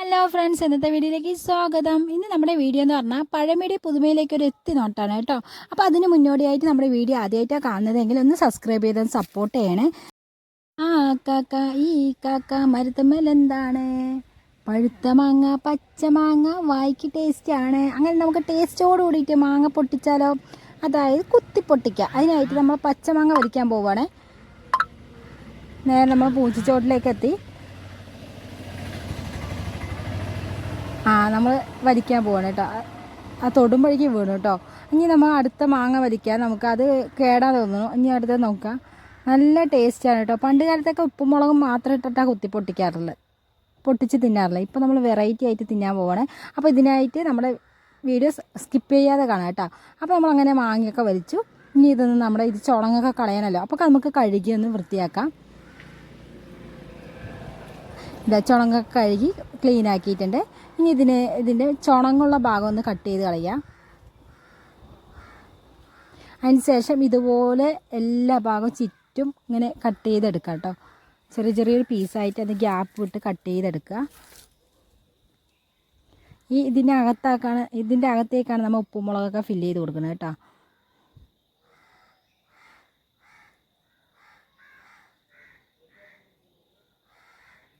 Hello friends ഇന്നത്തെ വീഡിയോയിലേക്ക് സ്വാഗതം. ഇന്ന് നമ്മുടെ വീഡിയോ എന്ന് പറഞ്ഞാൽ പഴമയുടെ പുതുമയിലേക്ക് ഒരു എത്തി നോട്ടാണ് കേട്ടോ. അപ്പോൾ അതിന് മുന്നോടിയായിട്ട് നമ്മുടെ വീഡിയോ ആദ്യമായിട്ടാണ് കാണുന്നതെങ്കിൽ ഒന്ന് സബ്സ്ക്രൈബ് ചെയ്ത് സപ്പോർട്ട് ചെയ്യണേ. ആ കാക്ക ഈ കാക്ക മരുത്തമ്മലെന്താണ് പഴുത്ത മാങ്ങ പച്ച മാങ്ങ വായിക്ക് ടേസ്റ്റ് ആണ്. അങ്ങനെ നമുക്ക് ടേസ്റ്റോട് കൂടിയിട്ട് മാങ്ങ പൊട്ടിച്ചാലോ? അതായത് കുത്തി പൊട്ടിക്കുക അതിനായിട്ട് നമ്മൾ പച്ച മാങ്ങ വലിക്കാൻ പോവുകയാണേ നേരെ നമ്മൾ പൂച്ചോട്ടിലേക്ക് എത്തി. ആ നമ്മൾ വലിക്കാൻ പോവാണ് കേട്ടോ. ആ തൊടുമ്പോഴേക്ക് വീണു കേട്ടോ. ഇനി നമ്മൾ അടുത്ത മാങ്ങ വലിക്കാൻ നമുക്കത് കേടാൻ തോന്നുന്നു. ഇനി അടുത്ത നോക്കാം. നല്ല ടേസ്റ്റാണ് കേട്ടോ. പണ്ട് കാലത്തൊക്കെ ഉപ്പും മുളകും മാത്രം ഇട്ടിട്ടാണ് കുത്തി പൊട്ടിക്കാറുള്ളത്. പൊട്ടിച്ച് തിന്നാറില്ല? ഇപ്പോൾ നമ്മൾ വെറൈറ്റി ആയിട്ട് തിന്നാൻ പോവാണ്. അപ്പോൾ ഇതിനായിട്ട് നമ്മുടെ വീഡിയോ സ്കിപ്പ് ചെയ്യാതെ കാണാം കേട്ടോ. അപ്പോൾ നമ്മൾ അങ്ങനെ മാങ്ങയൊക്കെ വലിച്ചു. ഇനി ഇതൊന്ന് നമ്മുടെ ഇത് ചുളങ്ങൊക്കെ കളയാനല്ലോ. അപ്പോൾ നമുക്ക് കഴുകി ഒന്ന് വൃത്തിയാക്കാം. ഇതാ ചുളങ്ങൊക്കെ കഴുകി ക്ലീൻ ആക്കിയിട്ടുണ്ട്. ഇനി ഇതിന് ഇതിന്റെ ചുണങ്ങുള്ള ഭാഗം ഒന്ന് കട്ട് ചെയ്ത് കളയുക അതിനുശേഷം ഇതുപോലെ എല്ലാ ഭാഗവും ചുറ്റും ഇങ്ങനെ കട്ട് ചെയ്തെടുക്കുക കേട്ടോ. ചെറിയ ചെറിയൊരു പീസായിട്ട് അത് ഗ്യാപ്പ് വിട്ട് കട്ട് ചെയ്തെടുക്കുക. ഈ ഇതിന്റെ അകത്താക്കാണ് ഇതിന്റെ അകത്തേക്കാണ് നമ്മൾ ഉപ്പുമുളകൊക്കെ ഫില്ല് ചെയ്ത് കൊടുക്കുന്നത് കേട്ടോ.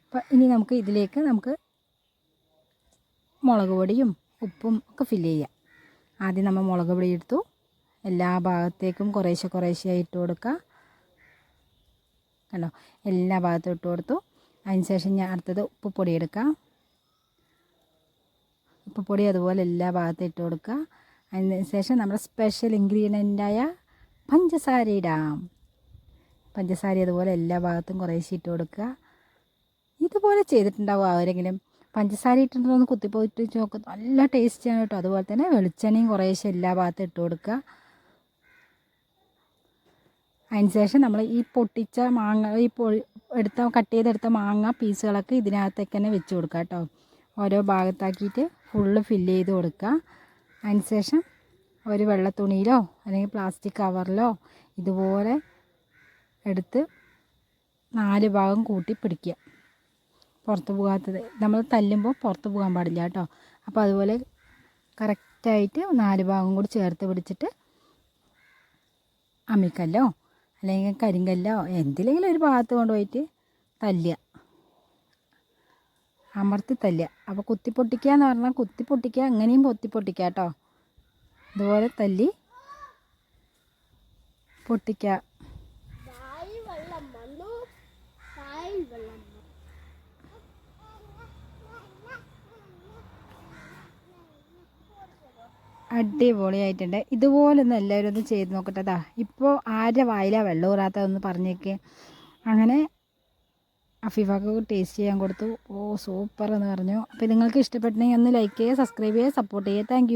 അപ്പം ഇനി നമുക്ക് ഇതിലേക്ക് നമുക്ക് മുളക് പൊടിയും ഉപ്പും ഒക്കെ ഫില്ല് ചെയ്യാം ആദ്യം നമ്മൾ മുളക് പൊടി എടുത്തു. എല്ലാ ഭാഗത്തേക്കും കുറേശ്ശെ കുറേശ്ശെ ഇട്ട് കൊടുക്കുക. കണ്ടോ? എല്ലാ ഭാഗത്തും ഇട്ട് കൊടുത്തു. അതിനുശേഷം ഞാൻ അടുത്തത് ഉപ്പുപൊടി എടുക്കാം. ഉപ്പുപൊടി അതുപോലെ എല്ലാ ഭാഗത്തും ഇട്ട് കൊടുക്കുക. അതിന് ശേഷം നമ്മുടെ സ്പെഷ്യൽ ഇൻഗ്രീഡിയന്റായ പഞ്ചസാര ഇടാം. പഞ്ചസാര അതുപോലെ എല്ലാ ഭാഗത്തും കുറേശ്ശെ ഇട്ട് കൊടുക്കുക. ഇതുപോലെ ചെയ്തിട്ടുണ്ടാവും ആരെങ്കിലും പഞ്ചസാര ഇട്ടിട്ടൊന്ന് കുത്തിപ്പോയിട്ട് നോക്കും നല്ല ടേസ്റ്റിയാണ് കേട്ടോ അതുപോലെ തന്നെ വെളിച്ചെണ്ണയും കുറേശ്ശെ എല്ലാ ഭാഗത്തും ഇട്ട് കൊടുക്കുക. അതിനുശേഷം നമ്മൾ ഈ പൊട്ടിച്ച മാങ്ങ ഈ പൊ എടുത്ത കട്ട് ചെയ്തെടുത്ത മാങ്ങ പീസുകളൊക്കെ ഇതിനകത്തേക്ക് തന്നെ വെച്ച് കൊടുക്കുക കേട്ടോ ഓരോ ഭാഗത്താക്കിയിട്ട് ഫുള്ള് ഫില്ല് ചെയ്ത് കൊടുക്കുക. അതിനുശേഷം ഒരു വെള്ള തുണിയിലോ അല്ലെങ്കിൽ പ്ലാസ്റ്റിക് കവറിലോ ഇതുപോലെ എടുത്ത് നാല് ഭാഗം കൂട്ടി പിടിക്കുക. പുറത്ത് പോകാത്തത്. നമ്മൾ തല്ലുമ്പോൾ പുറത്ത് പോകാൻ പാടില്ല കേട്ടോ. അപ്പോൾ അതുപോലെ കറക്റ്റായിട്ട് നാല് ഭാഗം കൂടി ചേർത്ത് പിടിച്ചിട്ട് അമ്മിക്കല്ലോ അല്ലെങ്കിൽ കരിങ്കല്ലോ എന്തിലെങ്കിലും ഒരു ഭാഗത്ത് കൊണ്ടുപോയിട്ട് തല്ലുക. അമർത്തി തല്ലുക. അപ്പോൾ കുത്തി പൊട്ടിക്കുക എന്ന് പറഞ്ഞാൽ കുത്തി പൊട്ടിക്കുക അങ്ങനെയും പൊത്തി പൊട്ടിക്കുക കേട്ടോ. ഇതുപോലെ തല്ലി പൊട്ടിക്കുക. അടിപൊളിയായിട്ടുണ്ട്. ഇതുപോലെ ഒന്ന് എല്ലാവരും ഒന്ന് ചെയ്ത് നോക്കട്ടെതാ ഇപ്പോൾ ആരുടെ വായിലാണ് വെള്ളം ഊറാത്തതെന്ന് പറഞ്ഞേക്ക്. അങ്ങനെ അഫീഫാക്ക് ടേസ്റ്റ് ചെയ്യാൻ കൊടുത്തു. ഓ സൂപ്പർ എന്ന് പറഞ്ഞു. അപ്പോൾ നിങ്ങൾക്ക് ഇഷ്ടപ്പെട്ടെങ്കിൽ ഒന്ന് ലൈക്ക് ചെയ്യുക സബ്സ്ക്രൈബ് ചെയ്യുക സപ്പോർട്ട് ചെയ്യുക. താങ്ക്